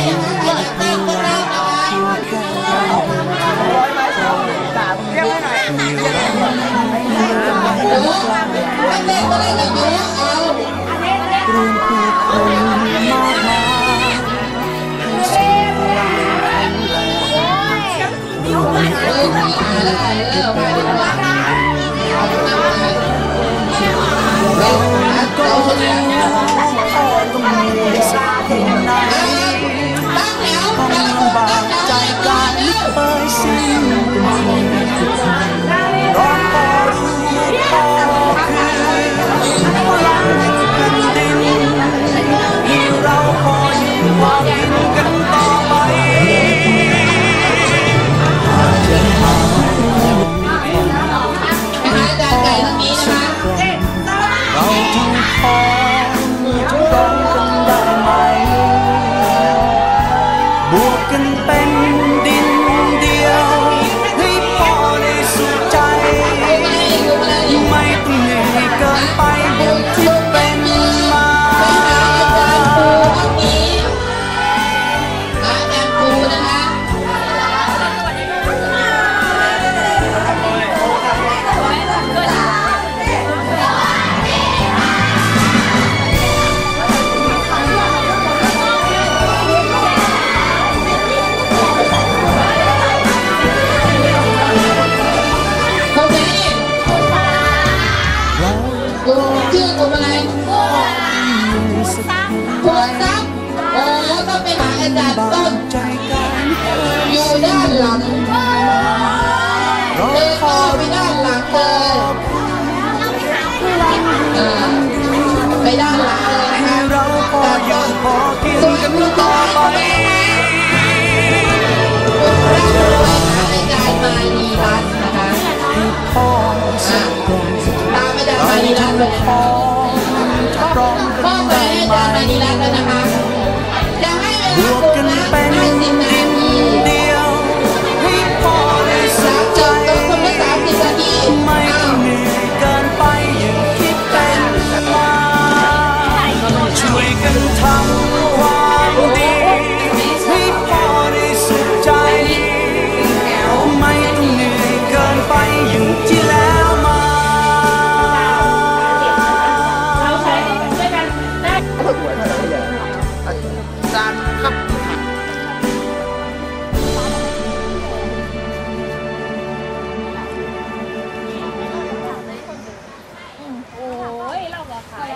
fire. บวกกันเป็นดินเดียวให้พอได้สุขใจ ไม่ต้องเหนื่อยเกินไป ลุงชื่อกลุ่มอะไรโค้ดซับโอ้ต้องไปหาอาจารต้นอยู่ด้านหลังเดิไปด้านหลังเลยไปด้านหลังเลยนะครัส่วนลูกต่อไปกครองพร้อมกันได้ไหมรวมกันเป็น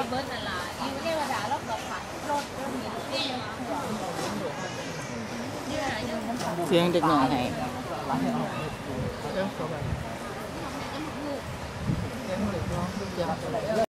เบิร์ดนั่นล่ะอยู่เทวดาเราก็ฝันรถรถนี้รถนี้มาหัวนี่อะไรเนี่ยเสียงเด็กหน่อยให้เสียงเด็กน้อย